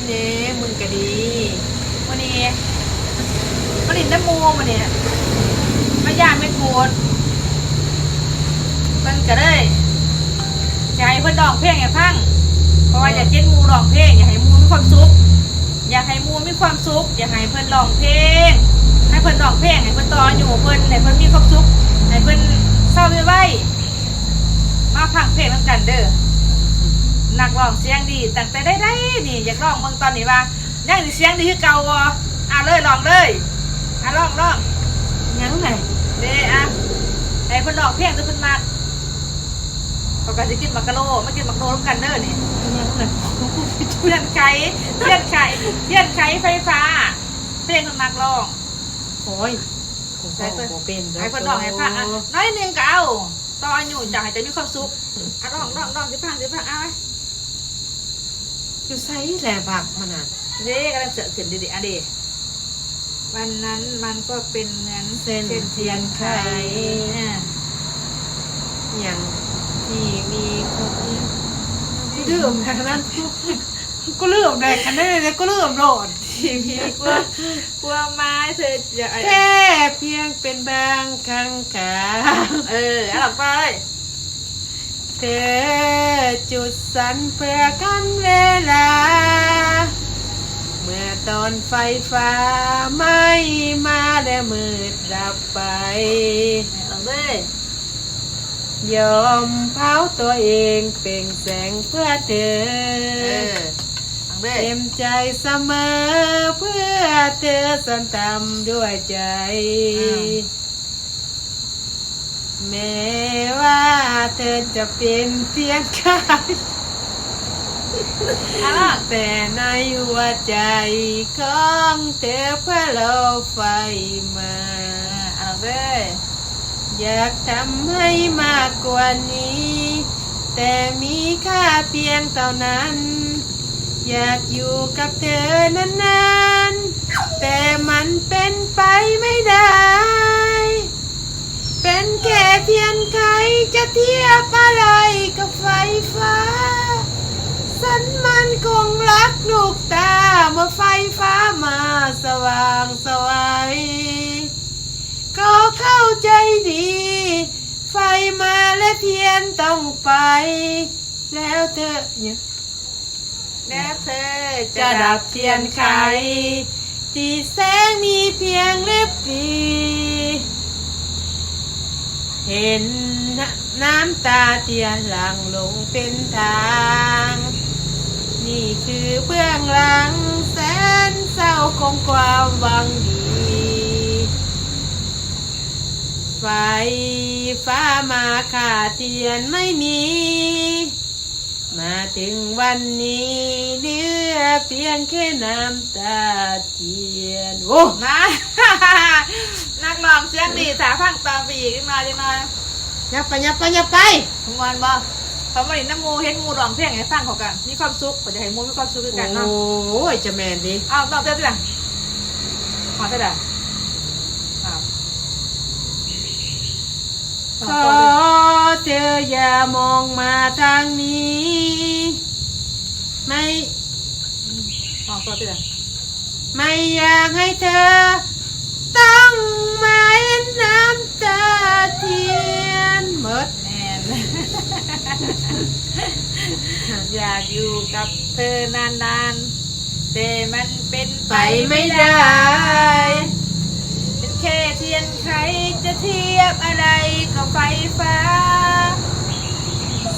คุณเด้มึงก็ดีวันนี้มาลินน้ำมูมาเนี่ยมายามไม่โกรธเพิ่นก็เลยอยากให้เพิ่อนร้องเพลงให้ฟังเพราะว่าอยากเห็นหมูร้องเพลงอยากให้มูมีความสุขอยากให้มูมีความสุขอยากให้เพิ่อนร้องเพลง ให้เพิ่อนร้องเพลงให้เพิ่อนต่ออยู่เพิ่อนให้เพิ่อนมีความสุขให้เพิ่อนเศร้าไว้มาพังเพลงน้ำกันเด้อ นักร้องเสียงดีตั้งแต่ได้ได้นี่อยากร้องเมืองตอนนี้ว่ายังสิเสียงดีคือเก่าวะอะเลยลองเลยอะร้องร้องยังไงเด้อะไอ้เพิ่นร้องเพลงตัวเพิ่นมากเขาก็จะกินมักกะโลมากินมักโลร่วมกันเด้อนี่ยังไงเพื่อนไข่เพื่อนไข่เพื่อนไข่ไฟฟ้า เพลงคนมักร้องโอ้ยผมก็บ่เป็นไอ้เพิ่นร้องให้ฟังอะน้อยหนึงก็เอาตอนอยู่อยากให้ใจมีความสุขอะร้องร้องร้องสิฟังสิฟังเอาไว้ อยู่ไซแหละบักมันอะเด้กำลังเสือขึ้นดีๆอะเด้วันนั้นมันก็เป็นเหมือนเส้นเทียนไขอะอย่างที่มีคนลืมขนาดนั้นก็ลืมเลยขนาดนั้นก็ลืมโหลดทีพีกลัวกลัวไม้เธอจะแค่เพียงเป็นบางครั้งกาเออเอาหลับไป เธอจุดสันเพื่อกันเวลา เมื่อตอนไฟฟ้าไม่มาและมืดดับไปหลับเลย ยอมเผาตัวเองเปล่งแสงเพื่อเธอเลยเต็มใจเสมอเพื่อเธอสันตำด้วยใจ แม้ว่าเธอจะเป็นเพียงกายเอาล่ะแต่ในหัวใจของเธอเพื่อเราไฟมาเอาหลับเลยอยากทำให้มากกว่านี้ แต่มีค่าเพียงเท่านั้น อยากอยู่กับเธอนานๆ แต่มันเป็นไปไม่ได้ เป็นแค่เทียนไขจะเทียบอะไรกับไฟฟ้า สันมันคงรักลูกตาเมื่อไฟฟ้ามาสว่างสวัยก็เข้าใจดี ไฟมาและเทียนต้องไป แล้วเธอเนี่ยแล้วเธอจะดับเทียนไขที่แสงมีเพียงเล็บดี เห็นน้ำตาเทียนหลังลงเป็นทาง นี่คือเบื้องหลังแสนเศร้าของความหวังดี ไฟฟ้ามาขาเทียนไม่มี มาถึงวันนี้เหลือเพียงแค่น้ำตาเทียน โอ้นะ องเสียงดีถาพังตามไปอีกนิดหน่อยนิดหน่อยยับไปยับไปยับไปทุกวันบ่เขามาเห็นน้ำมูเห็นมูร้องเพลงให้ฟังเขากันมีความสุขเขาจะให้มูมีความสุขด้วยกันเนาะโอ้ยจะแมนดิเอาวตอบเจ้าสิล่ะขอเท่าไหร่อ้าวขอเธออย่ามองมาทางนี้ ไม่ขอตอเท่าไหร่ไม่อยากให้เธอต้องาเทียนหมดแอนอยากอยู่กับเธอนานๆแต่มันเป็นไปไม่ได้ เป็นแค่เทียนใครจะเทียบอะไรกับไฟฟ้า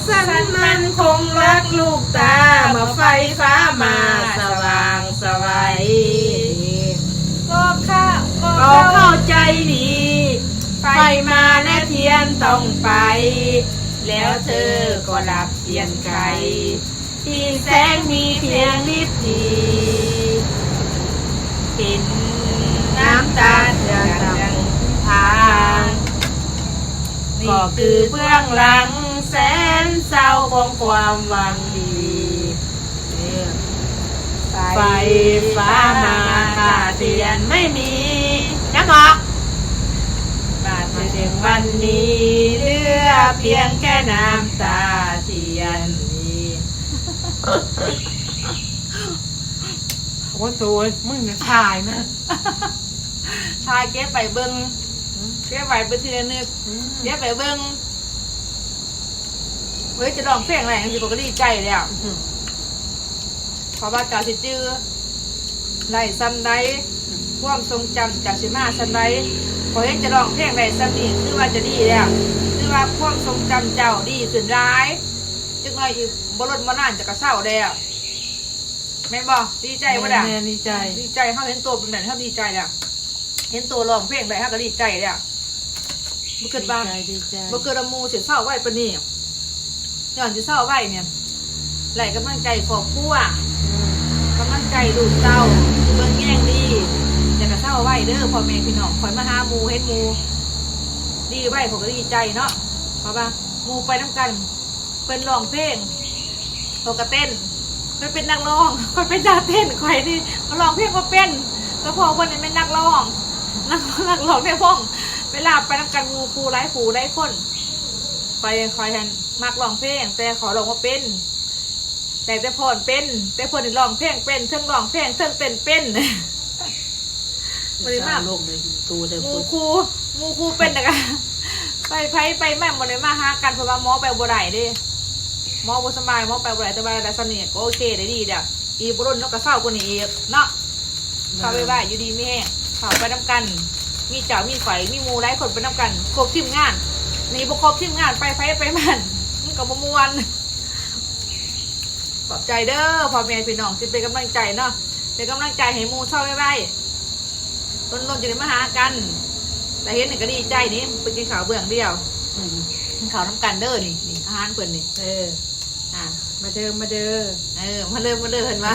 สันมันคงรักลูกตาเมื่อไฟฟ้ามาสว่างสวัยก็เข้าก็เข้าใจดีไฟ ต้องไป แล้วเธอก็รับเทียนไขที่แสงมีเพียงนิดเดีเห็นน้ำตาเธอดังทางก็คือเบื้องหลังแสนเศร้าของความหวังดีไฟฟ้ามาขาเทียนไม่มียังหรอก บาด มา ถึ ถึ ง ง วันนี้เหลือเพียงแค่น้ำตาเทียนนี้โอ้โตัวมึงจะถ่ายนะทายเก็บไปเบิงเก็บไปเป็นทีละนึกเก็บไปเบิงเฮ้ยจะร้องเพลงอะไรสิผมก็ดีใจแล้วเพราะว่าจากสิจื้อไล่ซ้ำได้ความทรงจำจากสิมาซ้ำได้ พอเห็นจะร้องเพลงไรซ้ำนี่คือว่าจะดีแล้วคือว่าความทรงจำเจ้าดีขึ้นร้ายจังไรอีกบรดมานานจะกระเศร้าแล้วแม่นบอกดีใจวะด่ะแม่ดีใจ ดีใจเขาเห็นตัวเป็นแบบเขาดีใจแล้วเห็นตัวร้องเพลงได้เขาก็ดีใจแล้วบุเกิดบ้านดีใจดีใจบุเกิดมูเสียเศร้าไว้ปะนี่ย้อนจะเศร้าไว้เนี่ยไหลกำลังใจขอบคู่อะกำลังใจดูกเต้า ด้อพ่อแม่พี่น้องคอยมาหาหมูเห็นหมูดีไว้ผมก็ดีใจเนาะเพราะว่าหมูไปน้ำกันเป็นร้องเพลงเขาก็เต้นไม่เป็นนักร้องคอยเป็นดาเต้นคอยที่เขาร้องเพลงก็เป็นก็พอคนนี้เป็นนักร้องนักนักร้องในพ้องเวลาไปน้ำกันหมูครูไร้ผูไร้คนคอยคอยแทนมักร้องเพลง แต่ขอร้องว่าเป็นแต่แต่พอนเป็น แต่พอนร้องเพลงเป็นเทิงร้องเพลงเทิงเต้นเป็น บริมากโลกเลยตัวเดิมหมูครูหมูครูเป็นแต่กันไปไปไปแม่หมดเลยมาหากันเพราะว่าหมอไปบ่ได้เดิหมอบ่สบายหมอไปบ่ได้แต่ว่าแต่สนิทก็โอเคได้ดีเด้ออีบ่รุ่นเนาะก็เศร้ากว่านี้อีกเนาะเข้าไปว่าอยู่ดีไม่แห้งเข้าไปนํกัน มีเจ้ามีไฟมีหมูหลายคนไปนํกัน ครบทีมงานนี่บ่ครบทีมงานไปไผไปมันมันก็บ่ม่วนขอบใจเด้อพ่อแม่พี่น้องที่เป็นกำลังใจเนาะเป็นกำลังใจให้หมูเศร้าไว้ๆ ต้นนนจะได้มาหากัน แต่เห็นนี่ก็ดีใจนี่ไปกินข้าวเบื้องเดียวกินข้าวน้ำกันเด้อนี่นี่อาหารเพิ่นนี่เอออ่ามาเดิมมาเดิมเออมาเริ่มมาเริ่มเห็นว่า